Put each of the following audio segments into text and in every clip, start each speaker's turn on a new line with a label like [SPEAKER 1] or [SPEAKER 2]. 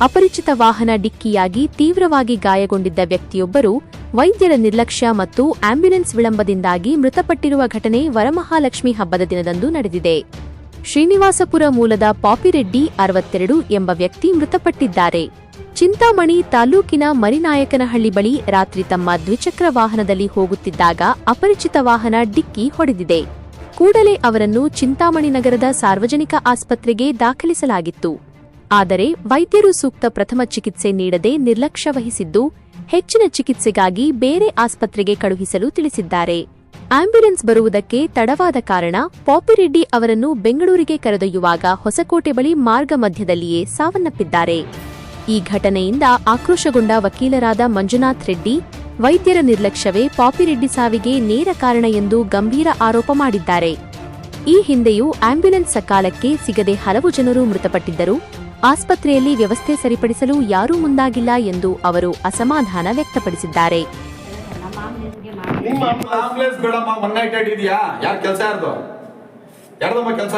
[SPEAKER 1] ಅಪರಿಚಿತ ವಾಹನ ಡಿಕ್ಕಿಯಾಗಿ ತೀವ್ರವಾಗಿ ಗಾಯಗೊಂಡಿದ್ದ ವ್ಯಕ್ತಿಯೊಬ್ಬರು ವೈದ್ಯರ ನಿರ್ಲಕ್ಷ್ಯ ಮತ್ತು ಆಂಬ್ಯುಲೆನ್ಸ್ ವಿಳಂಬದಿಂದಾಗಿ ಮೃತಪಟ್ಟಿರುವ ಘಟನೆ ವರಮಹಾಲಕ್ಷ್ಮಿ ಹಬ್ಬದ ದಿನದಂದು ನಡೆದಿದೆ. ಶ್ರೀನಿವಾಸಪುರ ಮೂಲದ ಪಾಪಿರೆಡ್ಡಿ ಅರವತ್ತೆರಡು ಎಂಬ ವ್ಯಕ್ತಿ ಮೃತಪಟ್ಟಿದ್ದಾರೆ. ಚಿಂತಾಮಣಿ ತಾಲೂಕಿನ ಮರಿನಾಯಕನಹಳ್ಳಿ ಬಳಿ ರಾತ್ರಿ ತಮ್ಮ ದ್ವಿಚಕ್ರ ವಾಹನದಲ್ಲಿ ಹೋಗುತ್ತಿದ್ದಾಗ ಅಪರಿಚಿತ ವಾಹನ ಡಿಕ್ಕಿ ಹೊಡೆದಿದೆ. ಕೂಡಲೇ ಅವರನ್ನು ಚಿಂತಾಮಣಿ ನಗರದ ಸಾರ್ವಜನಿಕ ಆಸ್ಪತ್ರೆಗೆ ದಾಖಲಿಸಲಾಗಿತ್ತು. ಆದರೆ ವೈದ್ಯರು ಸೂಕ್ತ ಪ್ರಥಮ ಚಿಕಿತ್ಸೆ ನೀಡದೆ ನಿರ್ಲಕ್ಷ್ಯ ವಹಿಸಿದ್ದು ಹೆಚ್ಚಿನ ಚಿಕಿತ್ಸೆಗಾಗಿ ಬೇರೆ ಆಸ್ಪತ್ರೆಗೆ ಕಳುಹಿಸಲು ತಿಳಿಸಿದ್ದಾರೆ. ಆಂಬ್ಯುಲೆನ್ಸ್ ಬರುವುದಕ್ಕೆ ತಡವಾದ ಕಾರಣ ಪಾಪಿರೆಡ್ಡಿ ಅವರನ್ನು ಬೆಂಗಳೂರಿಗೆ ಕರೆದೊಯ್ಯುವಾಗ ಹೊಸಕೋಟೆ ಬಳಿ ಮಾರ್ಗ ಮಧ್ಯದಲ್ಲಿಯೇ ಸಾವನ್ನಪ್ಪಿದ್ದಾರೆ. ಈ ಘಟನೆಯಿಂದ ಆಕ್ರೋಶಗೊಂಡ ವಕೀಲರಾದ ಮಂಜುನಾಥ್ ರೆಡ್ಡಿ, ವೈದ್ಯರ ನಿರ್ಲಕ್ಷ್ಯವೇ ಪಾಪಿರೆಡ್ಡಿ ಸಾವಿಗೆ ನೇರ ಕಾರಣ ಎಂದು ಗಂಭೀರ ಆರೋಪ ಮಾಡಿದ್ದಾರೆ. ಈ ಹಿಂದೆಯೂ ಆಂಬ್ಯುಲೆನ್ಸ್ ಸಕಾಲಕ್ಕೆ ಸಿಗದೆ ಹಲವು ಜನರು ಮೃತಪಟ್ಟಿದ್ದರು. ಆಸ್ಪತ್ರೆಯಲ್ಲಿ ವ್ಯವಸ್ಥೆ ಸರಿಪಡಿಸಲು ಯಾರೂ ಮುಂದಾಗಿಲ್ಲ ಎಂದು ಅವರು ಅಸಮಾಧಾನ ವ್ಯಕ್ತಪಡಿಸಿದ್ದಾರೆ.
[SPEAKER 2] ನಿಮ್ಮ ಆಂಬುಲೆನ್ಸ್ ಬೇಡಮ್ಮ ಒನ್ ನೈಟ್ ಏಟ್ ಇದೆಯಾ? ಯಾರ ಕೆಲಸ ಯಾರ್ದು? ಯಾರ್ದಮ್ಮ ಕೆಲಸ?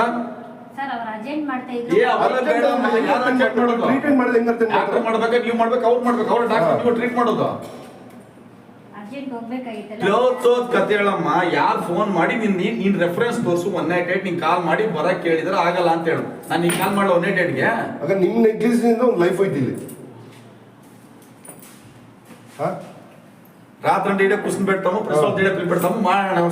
[SPEAKER 3] ಸರ್ ಅವ್ರು ಅರ್ಜೆಂಟ್ ಮಾಡ್ತಾ
[SPEAKER 2] ಏ
[SPEAKER 3] ಇದ್ರು
[SPEAKER 2] ಅವೆಲ್ಲ ಬೇಡಮ್ಮ ಯಾರು ಚೆಕ್ ಮಾಡೋದು?
[SPEAKER 4] ಟ್ರೀಟ್ಮೆಂಟ್ ಹೆಂಗ್
[SPEAKER 2] ಡಾಕ್ಟರ್ ನೀವು ಮಾಡ್ಬೇಕು ಅವ್ರು ಮಾಡ್ಬೇಕು. ಅವ್ರು ಡಾಕ್ಟರ್ ನೀವು ಟ್ರೀಟ್ ಮಾಡೋದು. ಓದ್ ಕತೆ ಹೇಳಮ್ಮ. ಯಾರು ಫೋನ್ ಮಾಡಿ ನಿನ್ ನೀನ್ ರೆಫರೆನ್ಸ್ ತೋರ್ಸು ಒನ್ ನೈಟ್ ಏಟ್ ನೀನ್ ಕಾಲ್ ಮಾಡಿ ಬರಕ್ ಕೇಳಿದ್ರೆ ಆಗಲ್ಲ ಅಂತ ಹೇಳು. ನಾನು ನೀನ್ ಕಾಲ್ ಮಾಡಲ್ಲ ಒನ್ ನೈಟ್ ಏಟ್ಗೆ
[SPEAKER 4] ಆಗ ನಿಮ್ಮ ನೆಗ್ಲಿಜೆನ್ಸ್ ಇಂದ ಒಂದು ಲೈಫ್ ಹೋಯ್ತು ಇಲ್ಲಿ. ಹಾ?
[SPEAKER 2] ರಾತ್ರಿ ಇಡೀ ಕುಸ್ನ್ ಇಡೀ ಮಾಡೋಣ ನಾವು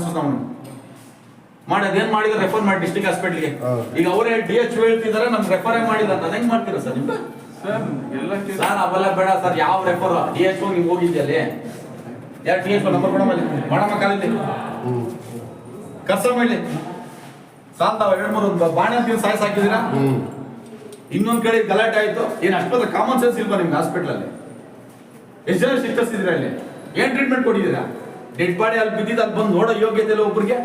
[SPEAKER 2] ಮಾಡಿ ಅದೇನ್ ಮಾಡಿದ್ರೆ ರೆಫರ್ ಮಾಡಿ ಡಿಸ್ಟಿಕ್ ಹಾಸ್ಪಿಟಲ್ಗೆ. ಈಗ ಅವರೇ ಡಿ ಎಚ್ ಹೇಳ್ತಿದಾರೆ ನಮ್ಗೆ ರೆಫರೇ ಮಾಡಿಲ್ಲ ಅಂತ. ಹೆಂಗ್ ಮಾಡ್ತೀರಾ ಸರ್ ನಿಮ್ಗೆ
[SPEAKER 5] ಸರ್ ಎಲ್ಲ ಕೇಸ್
[SPEAKER 2] ಸರ್ ಅವೆಲ್ಲ ಬೇಡ ಸರ್ ಯಾವ ರೆಫರ್ ಡಿ ಎಚ್ ನೀವು ಹೋಗಿದ್ದೆ ಅಲ್ಲಿ. ಯಾರು ನಂಬರ್ ಕೊಡಮ್ಮ ಅಲ್ಲಿ? ಮಾಡಮ್ಮ ಕಾಲಿಂದ
[SPEAKER 4] ಹ್ಮ್.
[SPEAKER 2] ಕರ್ಸ ಮಾಡಿ ಸಾಲ್ತಾವ ಎರಡು ಮೂರು ಒಂದು ಬಾಣೆ ಅಂತ ಸಾಯ್ಸ್ ಹಾಕಿದ್ದೀರಾ?
[SPEAKER 4] ಹ್ಮ್.
[SPEAKER 2] ಇನ್ನೊಂದ್ ಕಡೆ ಗಲಾಟೆ ಆಯ್ತು. ಏನ್ ಅಷ್ಟೊಂದು ಕಾಮನ್ ಸೆನ್ಸ್ ಇಲ್ವಾ ನಿಮ್ಗೆ ಹಾಸ್ಪಿಟಲ್ ಅಲ್ಲಿ? ಎಷ್ಟು ಜನ ಇದ್ರ ಅಲ್ಲಿ? ಏನ್ ಟ್ರೀಟ್ಮೆಂಟ್ ಕೊಟ್ಟಿದ್ದೀರಾ? ಡೆಡ್ ಬಾಡಿ ಅಲ್ಲಿ ಬಿದ್ದಿದ್ದು ಅಲ್ಲಿ ಬಂದು ನೋಡೋ ಯೋಗ್ಯತೆ ಇಲ್ಲ ಒಬ್ರಿಗೆ?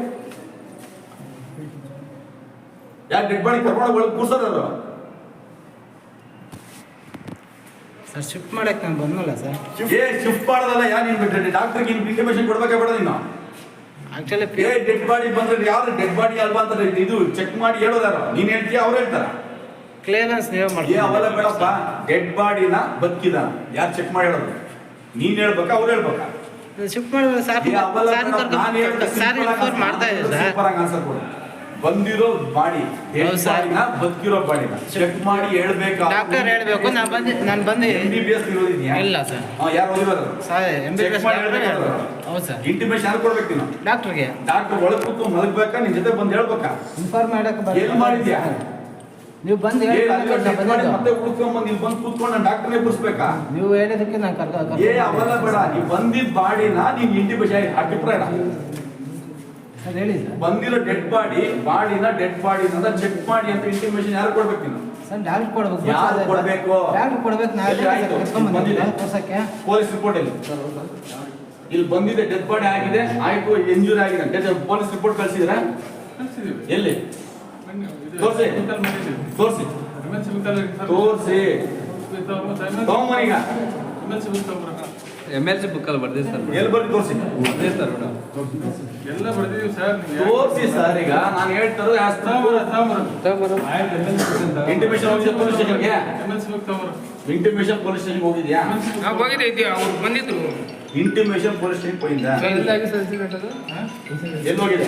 [SPEAKER 2] ಯಾರು ಡೆಡ್ ಬಾಡಿ ಕರ್ಕೊಂಡು ಒಳಗೆ ಕೂರ್ಸೋರು
[SPEAKER 6] ಸರ್ ಶಿಫ್ಟ್ ಮಾಡಕ್ಕೆ ನಾನು ಬಂದಲ್ಲ ಸರ್.
[SPEAKER 2] ಏ ಶಿಫ್ಟ್ ಮಾಡೋದಲ್ಲ ಯಾರು ನೀನು ಡಾಕ್ಟರ್ಗೆ ಇನ್ ಇಂಟಿಮೇಷನ್ ಕೊಡ್ಬೇಕಾ ಬೇಡ ನೀನು
[SPEAKER 6] ಆಕ್ಚುಲಿ
[SPEAKER 2] ಏ ಡೆಡ್ ಬಾಡಿ ಬಂದ್ರೆ ಯಾರು ಡೆಡ್ ಬಾಡಿ ಅಲ್ವಾ ಅಂತ ಇದು ಚೆಕ್ ಮಾಡಿ ಹೇಳೋದಾರ. ನೀನು ಹೇಳ್ತೀಯ ಅವ್ರು ಹೇಳ್ತಾರ.
[SPEAKER 6] ಕ್ಲಿಯರೆನ್ಸ್ ನೀವೇ
[SPEAKER 2] ಏ ಅವೆಲ್ಲ ಬೇಡಪ್ಪ. ಡೆಡ್ ಬಾಡಿನ ಬದುಕಿದ. ಯಾರು ಚೆಕ್ ಮಾಡಿ ಹೇಳೋದು? ನೀನು ಹೇಳ್ಬೇಕಾ ಅವ್ರು ಹೇಳ್ಬೇಕಾ?
[SPEAKER 6] ಶಿಫ್ಟ್ ಮಾಡಿದ್ರೆ ಸರ್
[SPEAKER 2] ಏ ಅವೆಲ್ಲ
[SPEAKER 6] ಸರ್ ಇನ್ಫಾರ್ಮ್ ಮಾಡ್ತಾ
[SPEAKER 2] ಇದ್ದೀನಿ
[SPEAKER 6] ಸರ್
[SPEAKER 2] ಬಂದಿರೋ ಬಾಡಿ ಬದುಕಿರೋ ಬಾಡಿ ಚೆಕ್ ಮಾಡಿ ಹೇಳ್ಬೇಕಾ?
[SPEAKER 6] ಡಾಕ್ಟರ್ ಹೇಳ್ಬೇಕು ನಾನು ಬಂದು ನಾನು ಬಂದು
[SPEAKER 2] ಎಂ ಬಿ ಬಿ ಎಸ್ ಇರೋದಿದ್ಯಾ?
[SPEAKER 6] ಇಲ್ಲ ಸರ್.
[SPEAKER 2] ಯಾರು ಓದಿರೋದು?
[SPEAKER 6] Sir M B
[SPEAKER 2] Check
[SPEAKER 6] S
[SPEAKER 2] ಮಾಡಿ ಹೇಳ್ಬೇಕು.
[SPEAKER 6] ಹೌದು ಸರ್.
[SPEAKER 2] ಇಂಟಿಮೇಷನ್ ಯಾರು ಕೊಡ್ಬೇಕು ನೀನು?
[SPEAKER 6] ಡಾಕ್ಟ್ರಿಗೆ
[SPEAKER 2] ಡಾಕ್ಟರ್ ಒಳಗೆ ಕೂತು ಮಲಗ್ಬೇಕಾ? ನಿನ್ ಜೊತೆ ಬಂದು ಹೇಳ್ಬೇಕಾ?
[SPEAKER 6] ಇನ್ಫಾರ್ಮ್ ಮಾಡಕ್ಕೆ
[SPEAKER 2] ಏನು ಮಾಡಿದ್ಯಾ?
[SPEAKER 6] ನೀವು ಬಂದು ಹೇಳಿ
[SPEAKER 2] ಮತ್ತೆ ಉಳ್ಕೊಂಡ್ ಇಲ್ಲಿ ಬಂದು ಕೂತ್ಕೊಂಡು ನಾನು ಡಾಕ್ಟರ್ನೇ ಕೂರಿಸ್ಬೇಕಾ?
[SPEAKER 6] ನೀವು ಹೇಳಿದಕ್ಕೆ ನಾನು ಕರ್ಕ
[SPEAKER 2] ಏ ಅವೆಲ್ಲ ಬೇಡ. ನೀವು ಬಂದಿದ್ದ ಬಾಡಿನ ನೀನ್ ಇಂಟಿಮೇಶನ್
[SPEAKER 6] ಸರ್
[SPEAKER 2] ಬಂದಿರೋ ಡೆಡ್ ಬಾಡಿ ಬಾಡಿನ ಡೆಡ್ ಬಾಡಿ ಅಂತ ಚೆಕ್ ಮಾಡಿ ಅಂತ ಇಂಟಿಮೇಷನ್ ಯಾರು ಕೊಡ್ಬೇಕು ನೀನು?
[SPEAKER 6] ಸರ್ ಡಾಕ್ಟರ್ ಕೊಡ್ಬೇಕು?
[SPEAKER 2] ಯಾರು ಕೊಡ್ಬೇಕು?
[SPEAKER 6] ಡಾಕ್ಟರ್ ಕೊಡ್ಬೇಕು? ನಾನು?
[SPEAKER 2] ಬಂದಿದೆ. ಪೊಲೀಸ್ ರಿಪೋರ್ಟ್ ಇಲ್ಲಿ ಇಲ್ಲಿ ಬಂದಿದೆ ಡೆಡ್ ಬಾಡಿ ಆಗಿದೆ ಆಯ್ತು ಇಂಜುರಿ ಆಗಿದೆ ಪೊಲೀಸ್ ರಿಪೋರ್ಟ್ ಕಳ್ಸಿದ್ರ. ಎಲ್ಲಿ? ತೋರ್ಸಿ. ತೋರ್ಸಿ. ತೋರ್ಸಿ. ತಗೊಂಬನೀಗ.
[SPEAKER 7] ಎಂ ಎಲ್ ಸಿ ಬುಕ್ಕಲ್ಲಿ ಬರ್ದಿದೆ ಸರ್
[SPEAKER 2] ಎಲ್ಲಿ ಬರ್ದು ತೋರಿಸಿ?
[SPEAKER 7] ಅದೇ ಸರ್ ಮೇಡಮ್.
[SPEAKER 5] ಎಲ್ಲ ಬರ್ದಿದೀವಿ ಸರ್
[SPEAKER 2] ತೋರಿಸಿ ಸರ್ ಈಗ. ನಾನು ಹೇಳ್ತಾರೋ. ಇಂಟಿಮೇಷನ್ ಹೋಗಿದೆ ಪೊಲೀಸ್ ಸ್ಟೇಷನ್ಗೆ
[SPEAKER 5] MNC ಬುಕ್ ತಗೊಂಬರ.
[SPEAKER 2] ಇಂಟಿಮೇಷನ್ ಪೊಲೀಸ್ ಸ್ಟೇಷನ್ಗೆ ಹೋಗಿದ್ಯಾ?
[SPEAKER 8] ನಾವು ಹೋಗಿದ್ದೆ ಅವ್ರು ಬಂದಿದ್ರು.
[SPEAKER 2] ಇಂಟಿಮೇಷನ್ ಪೊಲೀಸ್ ಸ್ಟೇಷನ್ ಹೋಗಿದ್ದ? ಎಲ್ಲಿ ಹೋಗಿದೆ.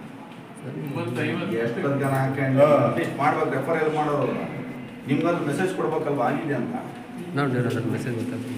[SPEAKER 2] ಎಷ್ಟು ಜನ ಹಾಕೊಂಡು. ಅಟ್ಲೀಸ್ಟ್ ಮಾಡ್ಬೇಕು ರೆಫರ್ ಎಲ್ಲ ಮಾಡೋರು ನಿಮ್ಗೊಂದು ಮೆಸೇಜ್ ಕೊಡ್ಬೇಕಲ್ವ ಆಗಿದೆ ಅಂತ
[SPEAKER 7] ನೋಡಿ ಅದ್ರ ಮೆಸೇಜ್ ಗೊತ್ತಾಗ್ತದೆ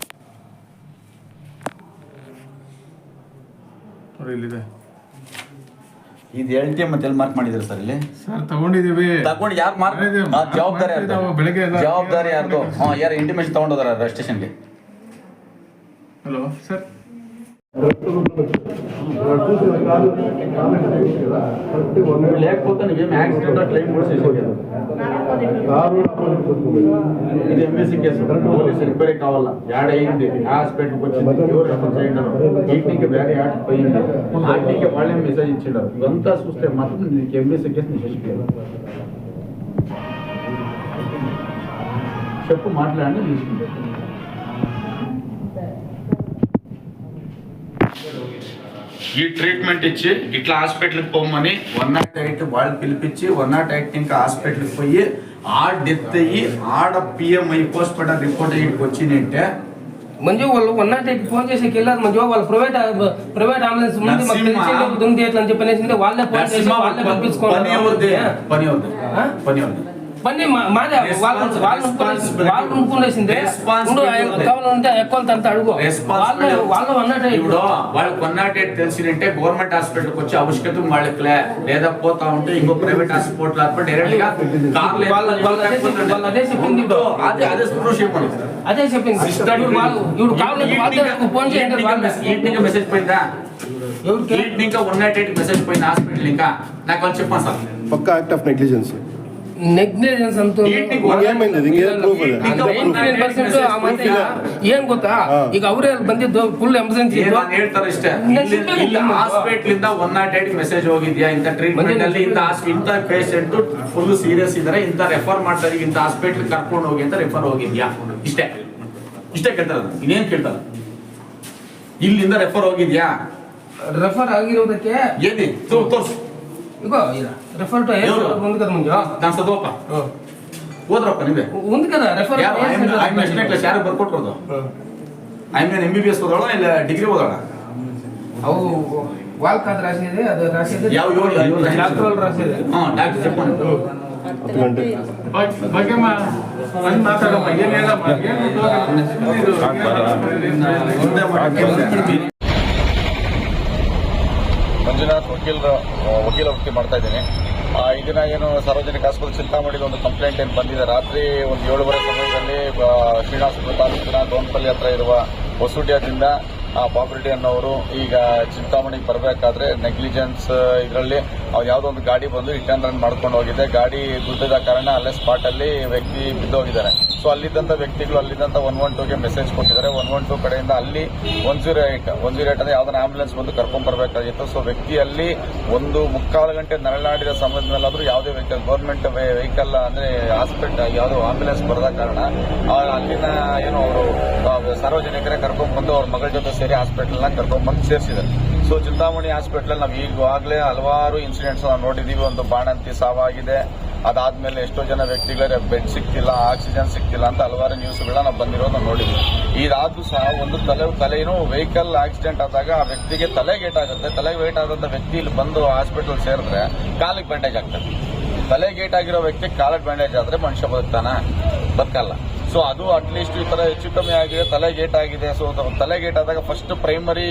[SPEAKER 9] ನೋಡಿ ಇಲ್ಲಿದೆ
[SPEAKER 5] ಇದು? ಎನ್ ಮತ್ತೆ ಎಲ್ಲಿ ಮಾರ್ಕ್ ಮಾಡಿದ್ರು ಸರ್ ಇಲ್ಲಿ?
[SPEAKER 9] ಸರ್ ತಗೊಂಡಿದ್ದೀವಿ.
[SPEAKER 5] ತಗೊಂಡು ಯಾರು ಮಾರ್ಕ್ ಜವಾಬ್ದಾರಿ ಯಾರ್ದು?
[SPEAKER 9] ನಾವು ಬೆಳಗ್ಗೆ ಎಲ್ಲ-
[SPEAKER 5] ಜವಾಬ್ದಾರಿ ಯಾರ್ದು? ಹಾಂ ಯಾರು ಇಂಟಿಮೇಷನ್ ತಗೊಂಡೋದಾರ ಸ್ಟೇಷನ್ಗೆ
[SPEAKER 9] ಹಲೋ ಸರ್
[SPEAKER 5] లేకపోతే నువ్వేం యాక్సిడెంట్ క్లెయిమ్ కూడా చేసుకోలేదు ఇది ఎంఎస్సీ కేసు. పోలీసు రిపేర్ కావాలా? యాడ్ అయింది హాస్పిటల్కి వచ్చింది ఎవరు రెఫర్ చేయండి ఈటీకి వేరే యాడ్ పోయింది. ఆర్టీకి వాళ్ళే మెసేజ్ ఇచ్చిండారు. ఇదంతా చూస్తే మాత్రం నీకు ఎంఎస్సీ కేసు నిషేధించారు. చెప్పు మాట్లాడి తీసుకుంటారు ఈ ట్రీట్మెంట్ ఇచ్చి ఇట్లా హాస్పిటల్కి పోమని వన్ నాట్ ఎయిట్ వాళ్ళు పిలిపించి వన్ నాట్ ఎయిట్ ఇంకా హాస్పిటల్కి పోయి ఆ డెత్ అయ్యి ఆడ పిఎం అయ్యి హాస్పిటల్ రిపోర్ట్ అయ్యి వచ్చిందంటే
[SPEAKER 8] మంజు వాళ్ళు వన్ నాట్ ఎయిట్ ఫోన్ చేసి వెళ్ళారు మంజు వాళ్ళు ప్రైవేట్ ప్రైవేట్ అంబులెన్స్ ముందు మాకు
[SPEAKER 5] నరసింహ.
[SPEAKER 8] తెలిసి ఉంది ఎట్లా అని చెప్పనేసి వాళ్ళే ఫోన్ చేసి వాళ్ళే
[SPEAKER 5] పని
[SPEAKER 8] పంపించుకోవాలి
[SPEAKER 5] పని
[SPEAKER 8] ఆ?
[SPEAKER 5] పని ఎవరిది
[SPEAKER 8] వాళ్ళు
[SPEAKER 5] కొన్నాటే తెలిసిందంటే గవర్నమెంట్ హాస్పిటల్కి వచ్చి ఆవశ్యకత వాళ్ళకి లేదా పోతా ఉంటే ఇంకో ప్రైవేట్ హాస్పిటల్
[SPEAKER 8] డైరెక్ట్గా అదే చెప్పింది
[SPEAKER 5] ఇంకా వన్ మెసేజ్ పోయింది? హాస్పిటల్ ఇంకా. నాకు వాళ్ళు చెప్పాను sir.
[SPEAKER 4] Act of negligence negligence
[SPEAKER 8] ಅಂತೂ ಏನ್ ಗೊತ್ತಾ? ಈಗ ಅವರೇ ಬಂದಿದ್ದು ಫುಲ್ ಎಮರ್ಜೆನ್ಸಿ
[SPEAKER 5] ಹೇಳ್ತಾರೆ ಇಷ್ಟೇ. ಹಾಸ್ಪಿಟಲ್ ಇಂದ ಒನ್ ನಾಟ್ ಏಟ್ ಮೆಸೇಜ್ ಹೋಗಿದ್ಯಾ? ಇಂತ ಟ್ರೀಟ್ಮೆಂಟ್ ಅಲ್ಲಿ ಇಂತ ಇಂತ ಪೇಷಂಟ್ ಫುಲ್ ಸೀರಿಯಸ್ ಇದಾರೆ ಇಂತ ರೆಫರ್ ಮಾಡ್ತಾರೆ ಇಂತ ಹಾಸ್ಪಿಟಲ್ ಕರ್ಕೊಂಡು ಹೋಗಿ ಅಂತ ರೆಫರ್ ಹೋಗಿದ್ಯಾ? ಇಷ್ಟೇ. ಇಷ್ಟೇ ಕೇಳ್ತಾರ ಇನ್ನೇನ್ ಕೇಳ್ತಾರ? ಇಲ್ಲಿಂದ ರೆಫರ್ ಹೋಗಿದ್ಯಾ?
[SPEAKER 8] ರೆಫರ್ ಆಗಿರೋದಕ್ಕೆ
[SPEAKER 5] ಏನಿ? ತೋರ್ಸು.
[SPEAKER 8] ಇಗೋ ರೆಫರ್ ಟು ಏರ್ ಮುಂದಕ್ಕೆ ಮುಂಜಾ
[SPEAKER 5] ನಾನು ಸದೋಪ ಓದ್ರಪ್ಪ ನೀವೇ
[SPEAKER 8] ಮುಂದಕ್ಕೆ refer
[SPEAKER 5] I mean M B B S ಇಲ್ಲ ಡಿಗ್ರಿ ಓದೋಣ?
[SPEAKER 8] ಅವು ವಾಲ್ಕಾದ್ ರಾಶಿ ಇದೆ ಅದು
[SPEAKER 5] ರಾಶಿ ಇದೆ. ಯಾವ
[SPEAKER 8] ರಾಶಿ ಇದೆ.
[SPEAKER 5] ಹಾಂ ಡಾಕ್ಟರ್
[SPEAKER 2] ಮಂಜುನಾಥ್ ವಕೀಲರ ವಕೀಲ ವೃತ್ತಿ ಮಾಡ್ತಾ ಇದ್ದೇನೆ. ಇದನ್ನ ಏನು ಸಾರ್ವಜನಿಕ ಆಸ್ಪತ್ರೆ ಚಿಂತಾಮಣಿಲಿ ಒಂದು ಕಂಪ್ಲೇಂಟ್ ಏನು ಬಂದಿದೆ. ರಾತ್ರಿ ಒಂದು ಏಳುವರೆ ಸಮಯದಲ್ಲಿ ಶ್ರೀನಿವಾಸಪುರ ತಾಲೂಕಿನ ದೋನ್ಪಲ್ಲಿ ಹತ್ರ ಇರುವ ಹೊಸೂಡ್ಯದಿಂದ ಆ ಪಾಪ್ರೆಡ್ಡಿ ಅನ್ನೋರು ಈಗ ಚಿಂತಾಮಣಿಗೆ ಬರಬೇಕಾದ್ರೆ ನೆಗ್ಲಿಜೆನ್ಸ್ ಇದರಲ್ಲಿ ಅವ್ರು ಯಾವುದೋ ಒಂದು ಗಾಡಿ ಬಂದು ಹಿಟ್ ಅಂಡ್ ರನ್ ಮಾಡ್ಕೊಂಡು ಹೋಗಿದೆ. ಗಾಡಿ ಗುದ್ದಿದ ಕಾರಣ ಅಲ್ಲೇ ಸ್ಪಾಟಲ್ಲಿ ವ್ಯಕ್ತಿ ಬಿದ್ದೋಗಿದ್ದಾರೆ. ಸೊ ಅಲ್ಲಿದ್ದಂಥ ವ್ಯಕ್ತಿಗಳು ಅಲ್ಲಿದ್ದಂಥ ಒನ್ ಒನ್ ಟೂಗೆ ಮೆಸೇಜ್ ಕೊಟ್ಟಿದ್ದಾರೆ. ಒನ್ ಒನ್ ಟೂ ಕಡೆಯಿಂದ ಅಲ್ಲಿ one zero eight one zero eight ಅಂದ್ರೆ ಯಾವ್ದಾರ ಆಂಬುಲೆನ್ಸ್ ಬಂದು ಕರ್ಕೊಂಡ್ ಬರಬೇಕಾಗಿತ್ತು. ಸೊ ವ್ಯಕ್ತಿಯಲ್ಲಿ ಒಂದು ಮುಕ್ಕಾಲು ಗಂಟೆ ನರಳಾಡಿದ ಸಮಯದ ಯಾವುದೇ ವೆಹಿಕಲ್ ಗೌರ್ಮೆಂಟ್ ವೆಹಿಕಲ್ ಅಂದ್ರೆ ಹಾಸ್ಪಿಟಲ್ ಯಾವುದೋ ಆಂಬುಲೆನ್ಸ್ ಬರದ ಕಾರಣ ಅಲ್ಲಿನ ಏನು ಅವರು ಸಾರ್ವಜನಿಕರೇ ಕರ್ಕೊಂಡ್ ಬಂದು ಅವ್ರ ಮಗಳ ಜೊತೆ ಸೇರಿ ಹಾಸ್ಪಿಟಲ್ನ ಕರ್ಕೊಂಡ್ ಬಂದು ಸೇರಿಸಿದ್ದಾರೆ. ಸೊ ಚಿಂತಾಮಣಿ ಹಾಸ್ಪಿಟಲ್ ನಾವು ಈಗಾಗಲೇ ಹಲವಾರು ಇನ್ಸಿಡೆಂಟ್ಸ್ ನಾವು ನೋಡಿದೀವಿ. ಒಂದು ಬಾಣಂತಿ ಸಾವಾಗಿದೆ. ಅದಾದ್ಮೇಲೆ ಎಷ್ಟೋ ಜನ ವ್ಯಕ್ತಿಗಳಿಗೆ ಬೆಡ್ ಸಿಕ್ತಿಲ್ಲ ಆಕ್ಸಿಜನ್ ಸಿಕ್ತಿಲ್ಲ ಅಂತ ಹಲವಾರು ನ್ಯೂಸ್ಗಳನ್ನ ಬಂದಿರೋದು ನಾವು ನೋಡಿದ್ವಿ. ಇದಾದ್ರೂ ಸಹ ಒಂದು ತಲೆ ತಲೆಯೂ ವೆಹಿಕಲ್ ಆಕ್ಸಿಡೆಂಟ್ ಆದಾಗ ಆ ವ್ಯಕ್ತಿಗೆ ತಲೆಗೆ ಏಟಾಗುತ್ತೆ ತಲೆಗೆ ವೇಟ್ ಆದಂತ ವ್ಯಕ್ತಿ ಇಲ್ಲಿ ಬಂದು ಹಾಸ್ಪಿಟಲ್ ಸೇರಿದ್ರೆ ಕಾಲಿಗೆ ಬ್ಯಾಂಡೇಜ್ ಆಗ್ತದೆ. ತಲೆ ಏಟ್ ಆಗಿರೋ ವ್ಯಕ್ತಿ ಕಾಲಿಗೆ ಬ್ಯಾಂಡೇಜ್ ಆದ್ರೆ ಮನುಷ್ಯ ಬದುಕ್ತಾನ? ಬದುಕಲ್ಲ. ಸೊ ಅದು ಅಟ್ಲೀಸ್ಟ್ ಈ ತರ ಹೆಚ್ಚು ಕಮ್ಮಿ ಆಗಿದೆ, ತಲೆ ಗೇಟ್ ಆಗಿದೆ. ಸೊ ತಲೆ ಗೇಟ್ ಆದಾಗ ಫಸ್ಟ್ ಪ್ರೈಮರಿ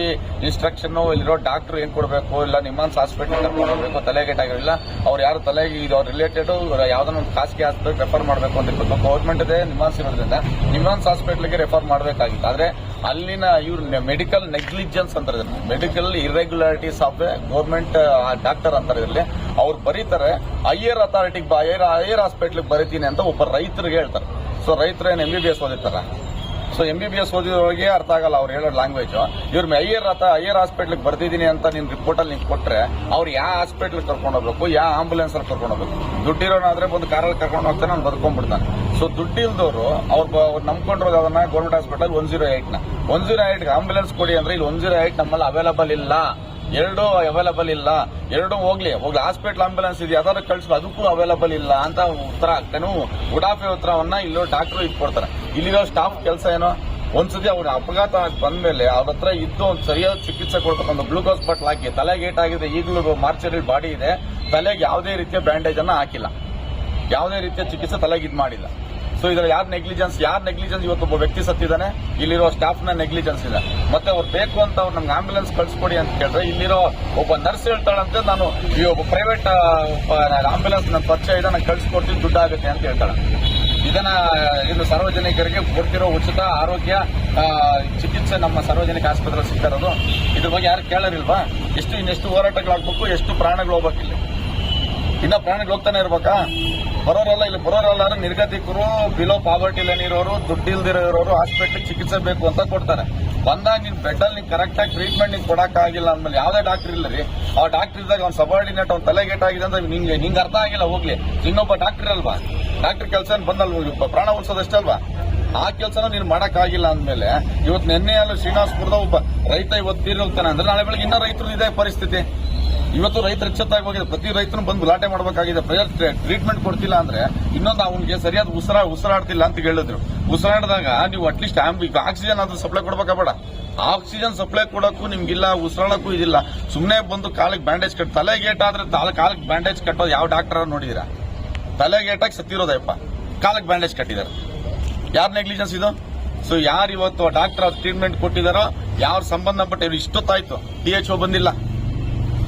[SPEAKER 2] ಇನ್ಸ್ಟ್ರಕ್ಷನ್ ಇಲ್ಲಿರೋ ಡಾಕ್ಟರ್ ಏನ್ ಕೊಡಬೇಕು? ಇಲ್ಲ ನಿಮ್ಮನ್ಸ್ ಹಾಸ್ಪಿಟಲ್ ಕರ್ಕೊಂಡು ತಲೆ ಗೇಟ್ ಆಗಿರಲಿಲ್ಲ ಅವ್ರು ಯಾರು ತಲೆಗೆ ಇದು ರಿಲೇಟೆಡ್ ಯಾವ್ದನ್ನ ಒಂದು ಖಾಸಗಿ ಹಾಸ್ಪಿಟಲ್ ರೆಫರ್ ಮಾಡಬೇಕು ಅಂತ ಇರ್ಬೇಕು ಗೌರ್ಮೆಂಟ್ ಇದೆ ನಿಮ್ಮಾನ್ಸ್ ಇರೋದ್ರಿಂದ ನಿಮ್ಮಾನ್ಸ್ ಹಾಸ್ಪಿಟಲ್ಗೆ ರೆಫರ್ ಮಾಡಬೇಕಾಗಿತ್ತು. ಆದ್ರೆ ಅಲ್ಲಿನ ಇವ್ರ ಮೆಡಿಕಲ್ ನೆಗ್ಲಿಜೆನ್ಸ್ ಅಂತಾರೆ medical irregularities of government doctor ಅಂತಾರೆ ಇದರಲ್ಲಿ. ಅವ್ರು ಬರೀತಾರೆ ಹೈಯರ್ ಅಥಾರಿಟಿಗೆ ಹೈಯರ್ ಹೈಯರ್ ಹಾಸ್ಪಿಟ್ಲಿಗೆ ಬರೀತೀನಿ ಅಂತ ಒಬ್ಬ ರೈತರಿಗೆ ಹೇಳ್ತಾರೆ. ಸೊ ರೈತರು ಏನು ಎಂ ಬಿ ಬಿ ಎಸ್ ಓದಿರ್ತಾರ? So M B B S ಓದಿದವ್ರಿಗೆ ಅರ್ಥ ಆಗಲ್ಲ ಅವ್ರು ಹೇಳೋ ಲ್ಯಾಂಗ್ವೇಜ್ ಇವ್ರ ಐಯರ್ ಅಥ ಐಯರ್ ಹಾಸ್ಪಿಟ್ಲಿಗೆ ಬರ್ತಿದ್ದೀನಿ ಅಂತ ನಿಮ್ಮ ರಿಪೋರ್ಟ್ ಅಲ್ಲಿ ನೀವು ಕೊಟ್ರೆ, ಅವ್ರು ಯಾವ ಹಾಸ್ಪಿಟ್ಲಿಗೆ ಕರ್ಕೊಂಡು ಹೋಗ್ಬೇಕು ಯಾವ ಆಂಬುಲೆನ್ಸ್ ಅಲ್ಲಿ ಕರ್ಕೊಂಡು ಹೋಗ್ಬೇಕು? ದುಡ್ಡಿರೋನಾದ್ರೆ ಒಂದು ಕಾರಲ್ಲಿ ಕರ್ಕೊಂಡು ಹೋಗ್ತಾನೆ ಅವ್ನು ಬದುಕೊಂಡ್ಬಿಡ್ತಾನೆ ಸೊ ದುಡ್ಡಿಲ್ದವರು ಅವ್ರು ನಂಬ್ಕೊಂಡಿರೋದು ಅದನ್ನ ಗೌರ್ಮೆಂಟ್ ಹಾಸ್ಪಿಟಲ್ ಒನ್ ಜೀರೋ ಏಟ್ನ. ಒನ್ ಜೀರೋ ಏಟ್ ಆಂಬುಲೆನ್ಸ್ ಕೊಡಿ ಅಂದ್ರೆ ಇಲ್ಲಿ ಒನ್ ಜೀರೋ ಏಟ್ ನಮ್ಮಲ್ಲಿ ಅವೈಲಬಲ್ ಇಲ್ಲ. ಎರಡು ಅವೈಲಬಲ್ ಇಲ್ಲ. ಎರಡು ಹೋಗ್ಲಿ. ಹೋಗ್ಲಿ ಹಾಸ್ಪಿಟಲ್ ಆಂಬುಲೆನ್ಸ್ ಇದೆ ಯಾವ್ದಾದ್ರು ಕಳ್ಸಿ ಅದಕ್ಕೂ ಅವೈಲಬಲ್ ಇಲ್ಲ ಅಂತ ಉತ್ತರ ಆಗ್ತಾನು. ಉಡಾಫೆ ಉತ್ತರವನ್ನ ಇಲ್ಲೋ ಡಾಕ್ಟ್ರು ಇಟ್ಕೊಡ್ತಾರೆ ಇಲ್ಲಿರೋ ಸ್ಟಾಫ್ ಕೆಲಸ ಏನೋ? ಒಂದ್ಸತಿ ಅವ್ರ ಅಪಘಾತ ಬಂದ್ಮೇಲೆ ಅವ್ರ ಹತ್ರ ಇದ್ದು ಒಂದು ಸರಿಯಾದ ಚಿಕಿತ್ಸೆ ಕೊಡ್ತಕ್ಕಂಥ ಗ್ಲೂಕೋಸ್ ಬಟ್ಲ್ ಹಾಕಿ ತಲೆಗೆ ಏಟಾಗಿದೆ ಈಗಲೂ ಮಾರ್ಚರಿ ಬಾಡಿ ಇದೆ, ತಲೆಗೆ ಯಾವುದೇ ರೀತಿಯ ಬ್ಯಾಂಡೇಜ್ ಅನ್ನ ಹಾಕಿಲ್ಲ. ಯಾವುದೇ ರೀತಿಯ ಚಿಕಿತ್ಸೆ ತಲೆಗೆ ಇದು ಮಾಡಿಲ್ಲ. ಸೊ ಇದರ ಯಾರು ನೆಗ್ಲಿಜೆನ್ಸ್ ಯಾರು ನೆಗ್ಲಿಜೆನ್ಸ್ ಇವತ್ತು ಒಬ್ಬ ವ್ಯಕ್ತಿ ಸತ್ತಿದ್ದಾನೆ? ಇಲ್ಲಿರೋ ಸ್ಟಾಫ್ನ ನೆಗ್ಲಿಜೆನ್ಸ್ ಇದೆ. ಮತ್ತೆ ಅವ್ರು ಬೇಕು ಅಂತ ಅವ್ರು ನಮ್ಗೆ ಆಂಬ್ಯುಲೆನ್ಸ್ ಕಳಿಸ್ಕೊಡಿ ಅಂತ ಕೇಳಿದ್ರೆ, ಇಲ್ಲಿರೋ ಒಬ್ಬ ನರ್ಸ್ ಹೇಳ್ತಾಳಂತೆ, ನಾನು ಈ ಒಬ್ಬ ಪ್ರೈವೇಟ್ ಆಂಬ್ಯುಲೆನ್ಸ್ನ ಪರಿಚಯ ಇದೆ ನಾನು ಕಳ್ಸಿಕೊಡ್ತೀನಿ ದುಡ್ಡು ಆಗುತ್ತೆ ಅಂತ ಹೇಳ್ತಾಳೆ. ಇದನ್ನ, ಇದು ಸಾರ್ವಜನಿಕರಿಗೆ ಕೊಡ್ತಿರೋ ಉಚಿತ ಆರೋಗ್ಯ ಚಿಕಿತ್ಸೆ ನಮ್ಮ ಸಾರ್ವಜನಿಕ ಆಸ್ಪತ್ರೆ ಸಿಗ್ತಾ ಇರೋದು. ಇದ್ರ ಬಗ್ಗೆ ಯಾರು ಕೇಳೋರಿಲ್ವಾ ಎಷ್ಟು, ಇನ್ನೆಷ್ಟು ಹೋರಾಟಗಳಾಗ್ಬೇಕು ಎಷ್ಟು ಪ್ರಾಣಗಳು ಹೋಗ್ಬೇಕಿಲ್ಲ? ಇನ್ನ ಪ್ರಾಣಿಗಳು ಹೋಗ್ತಾನೆ ಇರ್ಬೇಕಾ? ಬರೋರಲ್ಲ ಇಲ್ಲಿ ಬರೋರೆಲ್ಲ ನಿರ್ಗತಿಕರು ಬಿಲೋ ಪಾವರ್ಟಿ ಲೈನ್ ಇರೋರು ದುಡ್ಡಿಲ್ದಿರೋರು ಹಾಸ್ಪಿಟ್ಲಿಗೆ ಚಿಕಿತ್ಸೆ ಬೇಕು ಅಂತ ಕೊಡ್ತಾರೆ. ಬಂದಾಗ ನಿನ್ ಬೆಡ್ ಅಲ್ಲಿ ಕರೆಕ್ಟ್ ಆಗಿ ಟ್ರೀಟ್ಮೆಂಟ್ ನಿಂಗೆ ಕೊಡಕ್ ಆಗಿಲ್ಲ ಅಂದ್ಮೇಲೆ ಯಾವ್ದೇ ಡಾಕ್ಟರ್ ಇಲ್ಲ ರೀ ಆ ಡಾಕ್ಟರ್ ಇದ್ದಾಗ ಅವ್ನ ಸಬಾರ್ಡಿನೇಟ್ ಅವ್ನ ತಲೆಗೇಟ್ ಆಗಿದೆ ಅಂದ್ರೆ ನಿಂಗೆ ನಿಂಗೆ ಅರ್ಥ ಆಗಿಲ್ಲ, ಹೋಗ್ಲಿ. ಇನ್ನೊಬ್ಬ ಡಾಕ್ಟರ್ ಅಲ್ವಾ? ಡಾಕ್ಟರ್ ಕೆಲಸ ಬಂದಲ್ವ? ಪ್ರಾಣ ಉಳಿಸೋದಷ್ಟೇ ಅಲ್ವಾ? ಆ ಕೆಲಸನ ನೀನು ಮಾಡಕ್ ಆಗಿಲ್ಲ ಅಂದ್ಮೇಲೆ ಇವತ್ತು ನಿನ್ನೆ ಶ್ರೀನಿವಾಸ್ ಶ್ರೀನಿವಾಸಪುರದ ಒಬ್ಬ ರೈತ ಇವತ್ತು ತೀರೋಗ್ತಾನೆ ಅಂದ್ರೆ ನಾಳೆ ಬೆಳಗ್ಗೆ ಇನ್ನೂ ರೈತರು ಇದೇ ಪರಿಸ್ಥಿತಿ. ಇವತ್ತು ರೈತರ ಎಚ್ಚೆತ್ತಾಗಿ ಹೋಗಿದೆ. ಪ್ರತಿ ರೈತನು ಬಂದು ಗಲಾಟೆ ಮಾಡಬೇಕಾಗಿದೆ. ಪ್ರಯರ್ ಟ್ರೀಟ್ಮೆಂಟ್ ಕೊಡ್ತಿಲ್ಲ ಅಂದ್ರೆ ಇನ್ನೊಂದು ಅವನಿಗೆ ಸರಿಯಾದ ಉಸಿರಾ, ಉಸಿರಾಡ್ತಿಲ್ಲ ಅಂತ ಹೇಳಿದ್ರು. ಉಸಿರಾಡಿದಾಗ ನೀವು ಅಟ್ಲೀಸ್ಟ್ ಆಕ್ಸಿಜನ್ ಆದ್ರೂ ಸಪ್ಲೈ ಕೊಡಬೇಕಾಗಬೇಡ ಆಕ್ಸಿಜನ್ ಸಪ್ಲೈ ಕೊಡಕ್ಕೂ ನಿಮ್ಗಿಲ್ಲ, ಉಸಿರಾಡಕ್ಕೂ ಇದಿಲ್ಲ. ಸುಮ್ಮನೆ ಬಂದು ಕಾಲಿಗೆ ಬ್ಯಾಂಡೇಜ್ ಕಟ್ ತಲೆಗೇಟ್ ಆದ್ರೆ ಕಾಲಿಗೆ ಬ್ಯಾಂಡೇಜ್ ಕಟ್ಟೋದು ಯಾವ ಡಾಕ್ಟರ್ ನೋಡಿದಿರಾ? ತಲೆಗೇಟಾಗಿ ಸತ್ತಿರೋದಪ್ಪ ಕಾಲಿಗೆ ಬ್ಯಾಂಡೇಜ್ ಕಟ್ಟಿದ್ದಾರೆ ಯಾರು ನೆಗ್ಲಿಜೆನ್ಸ್ ಇದು? ಸೊ ಯಾರು ಇವತ್ತು ಡಾಕ್ಟರ್ ಟ್ರೀಟ್ಮೆಂಟ್ ಕೊಟ್ಟಿದಾರೋ, ಯಾರು ಸಂಬಂಧಪಟ್ಟ ಇಷ್ಟೊತ್ತಾಯ್ತು. ಡಿ ಎಚ್ ಬಂದಿಲ್ಲ.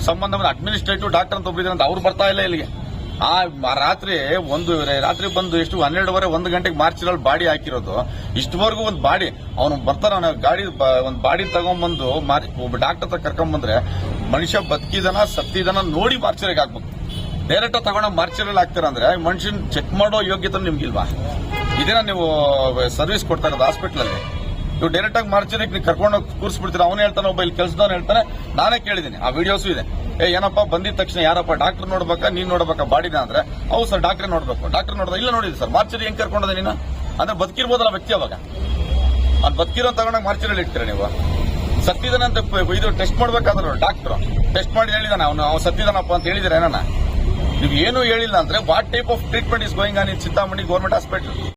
[SPEAKER 2] ಸಂಬಂಧ ಅಡ್ಮಿನಿಸ್ಟ್ರೇಟಿವ್ ಡಾಕ್ಟರ್ ಅಂತ ಒಬ್ಬರಿದ್ದಾರೆ ಅಂತ ಅವ್ರು ಬರ್ತಾ ಇಲ್ಲ ಇಲ್ಲಿಗೆ. ಆ ರಾತ್ರಿ ಒಂದು ರಾತ್ರಿ ಬಂದು ಎಷ್ಟು ಹನ್ನೆರಡುವರೆ, ಒಂದು ಗಂಟೆಗೆ ಮಾರ್ಚಿನಲ್ಲಿ ಬಾಡಿ ಹಾಕಿರೋದು, ಇಷ್ಟವರೆಗೂ ಒಂದು ಬಾಡಿ, ಅವನು ಬರ್ತಾರ ಅವನ ಗಾಡಿ ಒಂದು ಬಾಡಿ ತಗೊಂಡ್ಬಂದು ಮಾರ್- ಒಬ್ಬ ಡಾಕ್ಟರ್ ಹತ್ರ ಕರ್ಕೊಂಡ್ಬಂದ್ರೆ ಮನುಷ್ಯ ಬದುಕಿದನ, ಸತ್ತಿದನ ನೋಡಿ ಮಾರ್ಚರಿಗೆ ಹಾಕ್ಬೇಕು. ಡೈರೆಕ್ಟ್ ತಗೊಂಡ ಮಾರ್ಚರಲ್ಲಿ ಹಾಕ್ತಾರ ಅಂದ್ರೆ, ಮನುಷ್ಯನ್ ಚೆಕ್ ಮಾಡೋ ಯೋಗ್ಯತೆ ನಿಮ್ಗಿಲ್ವಾ? ಇದನ್ನ ನೀವು ಸರ್ವಿಸ್ ಕೊಡ್ತಾ ಇರೋದು ಹಾಸ್ಪಿಟಲ್ ಅಲ್ಲಿ. ನೀವು ಡೈರೆಕ್ಟ್ ಆಗಿ ಮಾರ್ಚರಿಗೆ ನೀವು ಕರ್ಕೊಂಡು ಕೂರಿಸ್ಬಿಡ್ತೀರಾ? ಅವನು ಹೇಳ್ತಾನೆ, ಒಬ್ಬ ಇಲ್ಲಿ ಕೆಲಸದವನು ಹೇಳ್ತಾನೆ. ನಾನೇ ಕೇಳಿದ್ದೀನಿ, ಆ ವಿಡಿಯೋಸು ಇದೆ. ಏ, ಏನಪ್ಪ, ಬಂದಿದ ತಕ್ಷಣ ಯಾರಪ್ಪ ಡಾಕ್ಟರ್ ನೋಡ್ಬೇಕಾ, ನೀನ್ ನೋಡ್ಬೇಕಾ, ಬಾಡಿನ ಅಂದ್ರೆ? ಹೌದು ಸರ್ ಡಾಕ್ಟರ್ ನೋಡ್ಬೇಕು. ಡಾಕ್ಟರ್ ನೋಡಿದ್ರೆ ಇಲ್ಲ ನೋಡಿದ್ರಿ ಸರ್ ಮಾರ್ಚರಿ ಹೆಂಗ್ ಕರ್ಕೊಂಡದ ನೀನು? ಅಂದ್ರೆ ಬದುಕಿರ್ಬೋದಲ್ಲ ವ್ಯಕ್ತಿ ಅವಾಗ. ಅದ್ ಬದುಕಿರೋ ತಗೊಂಡಾಗ ಮಾರ್ಚರಿಯಲ್ಲಿ ಇಟ್ಟಿರ ನೀವು? ಸತ್ತಿದಾನೆ ಅಂತ ಇದು ಟೆಸ್ಟ್ ಮಾಡ್ಬೇಕಾದ್ರು ಡಾಕ್ಟರ್ ಟೆಸ್ಟ್ ಮಾಡಿ ಹೇಳಿದಾನೆ, ಅವನು, ಅವ್ನು ಸತ್ತಿದಾನಪ್ಪ ಅಂತ ಹೇಳಿದ್ರೆ ಏನಾನ ನೀವು ಏನು ಹೇಳಿಲ್ಲ ಅಂದ್ರೆ what type of treatment is going on in Chintamani government hospital